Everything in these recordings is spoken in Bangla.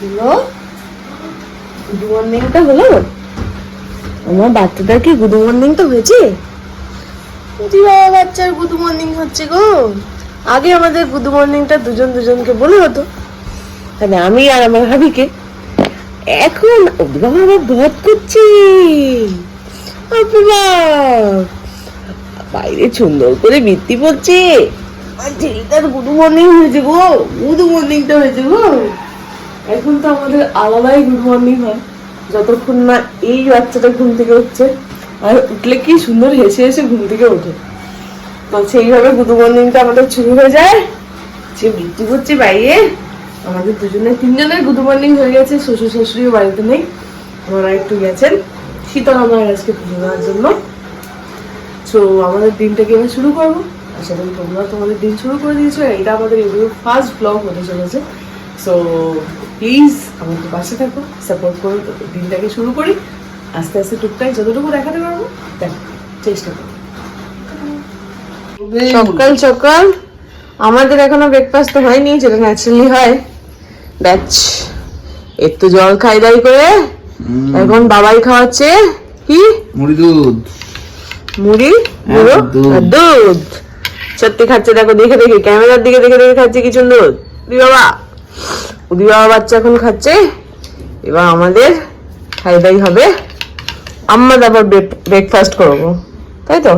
হলো গুড মর্নিংটা হলো। আমার বাচ্চাটার কি গুড মর্নিংটা হয়েছে? জি বাবা বাচ্চার গুড মর্নিং হচ্ছে গো। আগে আমাদের গুড মর্নিংটা দুজন দুজনকে বলে হতো। তাহলে আমি আর আমার হাবিকে এখন বাবা করছে। বাইরে সুন্দর করে বৃত্তি পড়ছে। আর গুড মর্নিং হয়েছে গো। গুড মর্নিংটা হয়েছে গো। এখন তো আমাদের আলাদাই গুড মর্নিং হয়। যতক্ষণ না এই বাচ্চাটা ঘুম থেকে উঠছে, আর উঠলে কি সুন্দর হেসে হেসে ঘুম থেকে ওঠে। তো সেইভাবে গুড মর্নিংটা আমাদের শুরু হয়ে যায়। সে বৃত্তি করছে বাইরে, আমাদের দুজনের তিনজনের গুড মর্নিং হয়ে গেছে, শ্বশুর শাশুড়িও বাড়িতে নেই, ওনারা একটু গেছেন। শীতল আমার আজকে পুজো দেওয়ার জন্য। তো আমাদের দিনটাকে এবার শুরু করব। আশা করি তোমরা তোমাদের দিন শুরু করে দিয়েছ এটা আমাদের ইউটিউব ফার্স্ট ব্লগ হতে চলেছে। সো প্লিজ আমাদের পাশে থাকো সাপোর্ট করো তো দিনটাকে শুরু করি। আস্তে আস্তে টুকটাক যতটুকু দেখাতে পারব দেখো চেষ্টা করো। সকাল সকাল। আমাদের এখনও ব্রেকফাস্ট তো হয়নি যেটা ন্যাচারালি হয়। ব্যাচ একটু জল খাই দাই করে। এখন বাবাই খাওয়াচ্ছে। কি? মুড়ি দুধ। মুড়ি? গুঁড়ো আর দুধ। সত্যি খাচ্ছে দেখো দেখে দেখে ক্যামেরার দিকে দেখে দেখে খাচ্ছে কি সুন্দর। বাবা। বাবা বাচ্চা এখন খাচ্ছে। এবার আমাদের খাই দাই হবে। আমরা তারপর ব্রেকফাস্ট করব। তাই তো?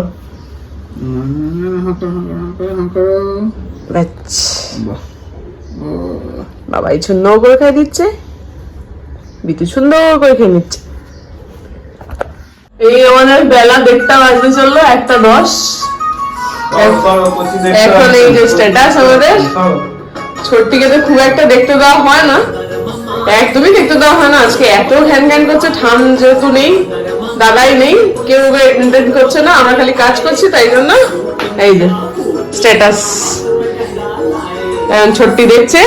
ব্যাচ। বাবাই সুন্দর করে খাই দিচ্ছে। বিতু সুন্দর করে খেয়ে নিচ্ছে। এই আমাদের বেলা দেড়টা বাজতে চলল, একটা দশ। এখন এই যে স্ট্যাটাস আমাদের। ছোট্টিকে তো খুব একটা দেখতে দেওয়া হয় না। একদমই দেখতে দেওয়া হয় না। আজকে এত ঘ্যান ঘ্যান করছে ঠান যেহেতু নেই, দাদাই নেই, কেউ এন্টারটেন করছে না, আমরা খালি কাজ করছি, তাই জন্য এই যে স্ট্যাটাস ছোট্টি দেখছে,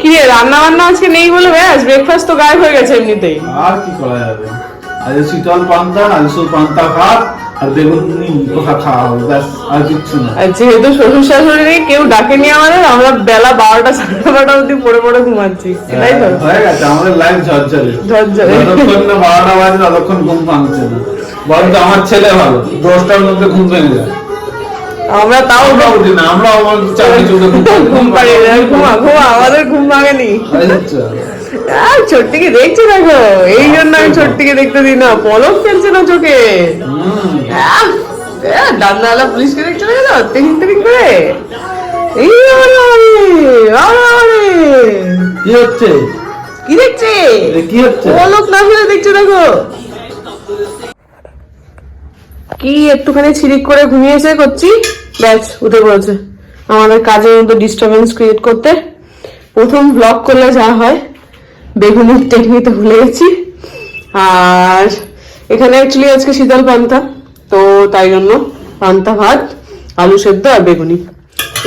কি রে রান্না বান্না আজকে নেই বলে ব্যাস ব্রেকফাস্ট তো গায়েব হয়ে গেছে এমনিতেই। আর কি করা যাবে? আজ শীতল পান্তা, আজ পান্তা, ভাত আর বেগুন কোথা খাওয়া হবে ব্যাস আর কিচ্ছু না। যেহেতু শ্বশুর শাশুড়ি কেউ ডাকেনি আমাদের আমরা বেলা বারোটা সাড়ে বারোটা অব্দি পড়ে পড়ে ঘুমাচ্ছি। তাই তো। হয়ে গেছে আমাদের লাইফ ঝরঝরে। ঝরঝরে। যতক্ষণ না বারোটা বাজে ততক্ষণ ঘুম ভাঙছে না। বরঞ্চ আমার ছেলে ভালো দশটার মধ্যে ঘুম ভেঙে যায়। আমরা তাও উঠি না আমরা আমার চাকরি চুকে ঘুম। পাড়িয়ে ঘুমা ঘুমা আমাদের ঘুম ভাঙেনি। হয়ে। আর ছোট্টিকে দেখছি দেখো এই জন্য আমি ছোট্টিকে দেখতে দিই না পলক ফেলছে না চোখে। ডান্নাওয়ালা পুলিশকে দেখতে দেখো তো তিরিং তিরিং করে। এই। কি হচ্ছে? কি দেখছে? কি হচ্ছে? পলক না ফেলে দেখছে দেখো। কি একটুখানি ছিরিক করে ঘুমিয়েছে করছি? ব্যাস উঠে পড়েছে। আমাদের কাজের মধ্যে ডিস্টারবেন্স ক্রিয়েট করতে। প্রথম ব্লগ করলে যা হয়। বেগুনের টেকনিতে ভুলে গেছি। আর এখানে অ্যাকচুয়ালি আজকে শীতল পান্তা তো তাই জন্য পান্তা ভাত আলু সেদ্ধ আর বেগুনি।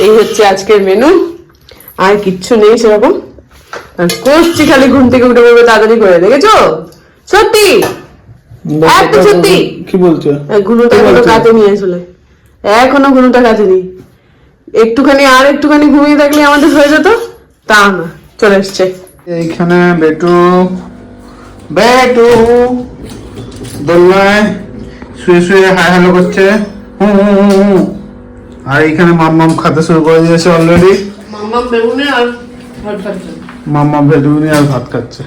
এই হচ্ছে আজকের মেনু আর কিচ্ছু নেই সেরকম। করছি খালি ঘুম থেকে উঠে পড়বে তাড়াতাড়ি করে দেখেছ? সত্যি? সত্যি। কি বলছো? আর ঘুনোটা কি এখনও কাতে নিয়ে আসলে। এখনও ঘুনোটা কাতে নি একটুখানি আর একটুখানি ঘুমিয়ে থাকলে আমাদের হয়ে যেত? তা না চলে এসছে। এইখানে বেটু বেটু দোলনায় শুয়ে শুয়ে হাই হ্যালো করছে। হুম। আর এইখানে মাম্মাম খাতে শুরু করে দিয়েছে অলরেডি মাম্মাম বেগুনে আর ভাত খাচ্ছে। মাম্মা ভেটুনি আর ভাত খাচ্ছে।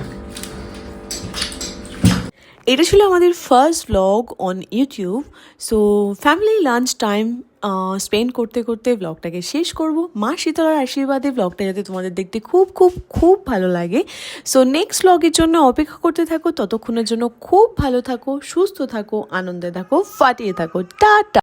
এটা ছিল আমাদের first vlog on YouTube so family lunch time spend করতে করতে ব্লগটাকে শেষ করব। মা শীতলার আশীর্বাদে ব্লগটা যাতে তোমাদের দেখতে খুব খুব খুব ভালো লাগে। সো নেক্সট ব্লগের জন্য অপেক্ষা করতে থাকো। ততক্ষণের জন্য খুব ভালো থাকো, সুস্থ থাকো, আনন্দে থাকো, ফাটিয়ে থাকো। টাটা!